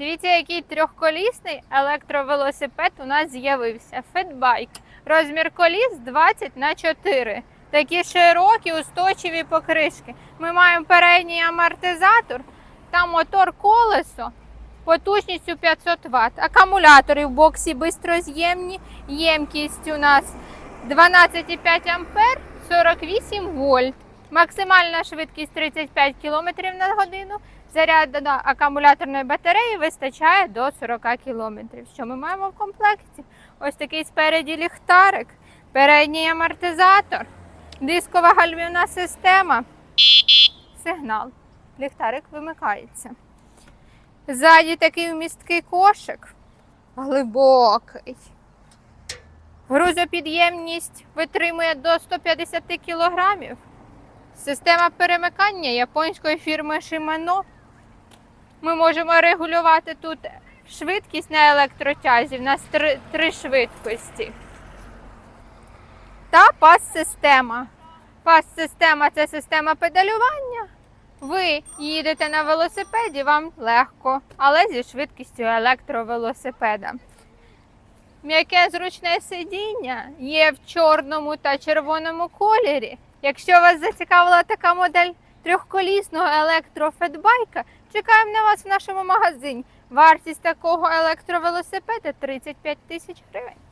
Дивіться, який трьохколісний електровелосипед у нас з'явився. Фетбайк. Розмір коліс 20 на 4. Такі широкі, устойчиві покришки. Ми маємо передній амортизатор та мотор колесо потужністю 500 Вт. Акумулятори в боксі бистроз'ємні. Ємкість у нас 12,5 ампер, 48 вольт. Максимальна швидкість 35 км на годину. Заряд акумуляторної батареї вистачає до 40 км. Що ми маємо в комплекті? Ось такий спереді ліхтарик, передній амортизатор, дискова гальмівна система, сигнал. Ліхтарик вимикається. Ззаді такий вмісткий кошик, глибокий. Грузопідємність витримує до 150 кг. Система перемикання японської фірми Shimano. Ми можемо регулювати тут швидкість на електротязі. У нас три, три швидкості. Та пас-система. Пас-система це система педалювання. Ви їдете на велосипеді, вам легко, але зі швидкістю електровелосипеда. М'яке зручне сидіння є в чорному та червоному кольорі. Якщо вас зацікавила така модель трьохколісного електрофетбайка, чекаємо на вас в нашому магазині. Вартість такого електровелосипеда 35 тисяч гривень.